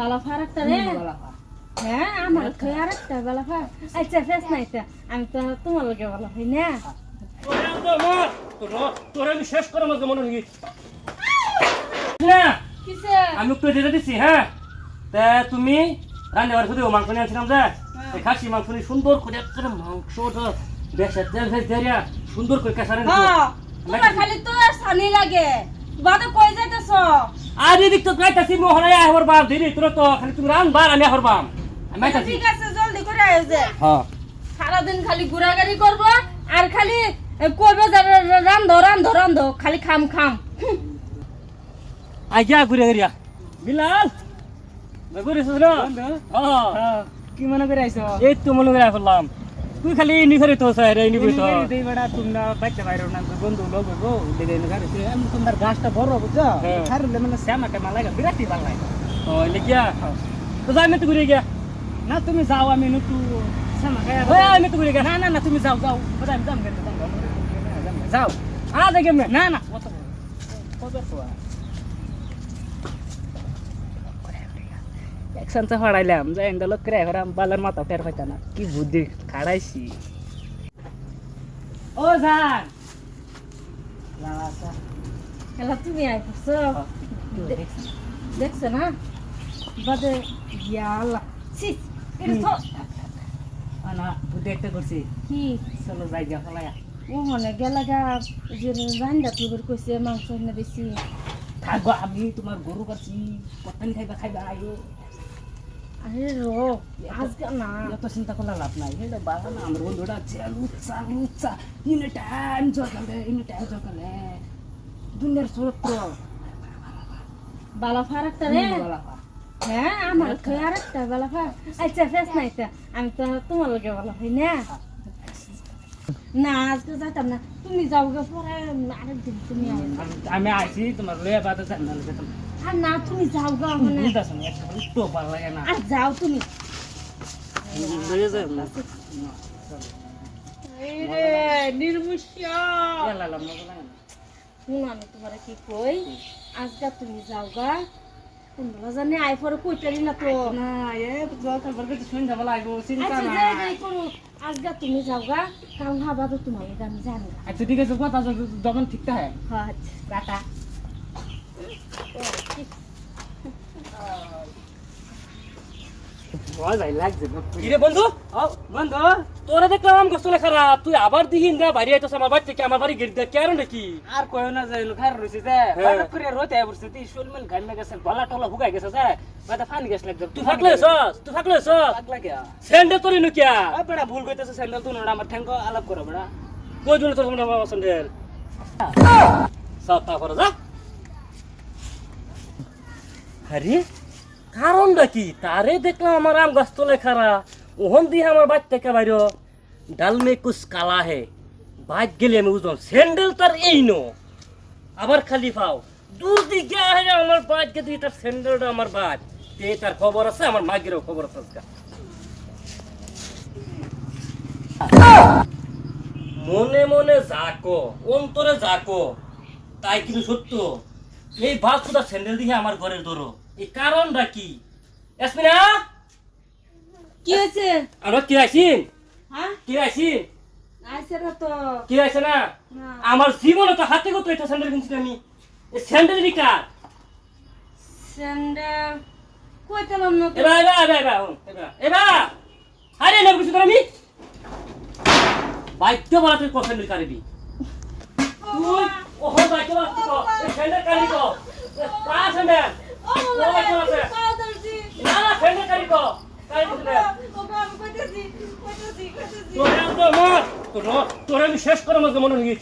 বালাফার একটা রে। হ্যাঁ আমার খেয়ে আর একটা বালাফার আচ্ছা ফেস নাই আমি তো তোমার লগে হই না? তোরে তোর তোরে আমি শেষ করে আমাকে মনে হই না! কিসে? আমি একটু দিচ্ছি হ্যাঁ? তা তুমি রান্না বাড়ি শুধু মাংস নিয়ে আসছিলাম যে। খাসি মাংস নিয়ে সুন্দর করে একটা মাংসটা বেশ তেল ফেস দেরিয়া সুন্দর করে কেসারে হ্যাঁ খালি তো সানি লাগে। বাদে কই যাইতেছ? আর এদিক তো গাইতাছি মোহরাই আহর বাম দিদি তোর তো খালি তুমি রান বার আমি আহর বাম। আমি ঠিক আছে জলদি করে আয় যে। হ্যাঁ। সারাদিন খালি ঘোরাঘুরি করব আর খালি কইবে যে রান্ধো রান্ধো রান্ধো খালি খাম খাম। আইয়া ঘুরে ঘুরিয়া বিলাল! ঘুরে না? হ্যাঁ। কি মনে করে আইছো? এই তো মনে করে করলাম তুই খালি নি করে তো স্যার এই নিবি তো দেই বেড়া তোমরা বাচ্চা বাইরে না বন্ধু লোক গো দেই না গাড়ি আমি তোমার গাছটা বড় বুঝছ? হ্যাঁ। খারলে মানে শ্যামা টেমা লাগে বিরাটি ভালো লাগে। ও লিখিয়া তো যাই আমি তো ঘুরে গিয়া। না তুমি যাও আমি নতু শ্যামা খাই ওই আমি তো ঘুরে গিয়া। না না না তুমি যাও যাও। বড় আমি যাম গেলে যাও। আ দেখে না না কত কত তো একসাথে ফাড়াইলাম যাই এন্ডালো করে এখন বালার মাথা ফের পাইতা না কি বুদ্ধি খাড়াইছি ও জান খেলা তুমি আই পড়ছো দেখছ না বাদে ইয়াল্লা ছি এটা তো আনা একটা করছি কি চলো যাই গিয়া ফলাইয়া ও মনে গেলাগা যে রান্দা তুই কইছে মাংস না বেশি থাকব আমি তোমার গরু কাছি পটানি খাইবা খাইবা রো আজকে না এত চিন্তা করলে লাভ নাই সেটা বাবা না আমার বন্ধুটা আছে লুচ্চা লুচ্চা ইনে টাইম চলকালে ইনে টাইম চলকালে দুনিয়ার চরিত্র বালা রে হ্যাঁ আমার খেয়ে আর একটা বালাফা আচ্ছা ফেস নাই তা আমি তো তোমার লগে ভালো হই না না আজকে যাইতাম না তুমি যাও গে পরে আরেকদিন তুমি আমি আইছি তোমার লয়ে বাদে আর না তুমি যাও গা মানে একটু ভালো লাগে না। আর যাও তুমি। আমি তোমার কি কই? আজকে তুমি যাও গা। কোনবেলা জানি আই পরে কইতারি না তো। না এ জল খাবার কিছু শুনে যাব লাগবো চিন্তা আচ্ছা না যাই তুমি যাওগা কারণ হাবা তো তোমার আমি জানি আচ্ছা ঠিক আছে কথা যখন ঠিক থাকে হ্যাঁ? আচ্ছা। টাটা। মজাই লাগছে কিরে বন্ধু বন্ধু। তোরা দেখলাম আম গোস্তলে খারাপ তুই আবার দিহিন না বাইরে আইতাছ আমার বাড়ি থেকে। আমার বাড়ি গেট দেখ কেন নাকি? আর কই না যাই খার রইছে যে। হ্যাঁ। হঠাৎ করে রোতে আইবছে তি শুলমেন ঘামে গেছে গলা টলা হুকাই গেছে যে। বাদা ফান গেছ লাগবে। তুই থাকলে সস তুই থাকলে সস পাগলা গিয়া সেন্ডে তোর নুকিয়া আ বেড়া ভুল কইতেছে স্যান্ডেল তুই নড়া আমার ঠ্যাঙ্গ আলাপ করো বেড়া। কই দিন তোর সামনে আমার সেন্ডেল সাত করে যা। আরে কারণটা কি? তারে দেখলাম আমার আম গাছ তোলে খারা ওহন দিয়ে আমার বাড়ি থেকে বাইর। ডাল মে কুছ কালা হে। বাইক গেলে আমি বুঝলাম স্যান্ডেল তার এই নো। আবার খালি পাও। দূর আহে আমার বাইক গেতে তার স্যান্ডেলটা আমার বাইক তে তার খবর আছে, আমার মাগেরও খবর আছে আজকে। মনে মনে যাকো অন্তরে যাকো তাই কিন্তু সত্য। এই সুদা স্যান্ডেল দিয়ে আমার ঘরের ধরো এই কারণটা কি? কি হয়েছে? আমরা কি আইসিন হ্যাঁ? কি আইসিন আইসে না তো। কি আইসে না? না। আমার জীবনে তো হাতে কত এটা স্যান্ডেল কিনছি আমি। এই স্যান্ডেল কার? স্যান্ডেল না তো? আরে কিছু আমি বলা তুই পছন্দের কারিবি তুই ওহো বাইদ্য বলা তুই কো, স্যান্ডেল কো কার স্যান্ডেল? তোরে আমি শেষ করার মধ্যে মনে হই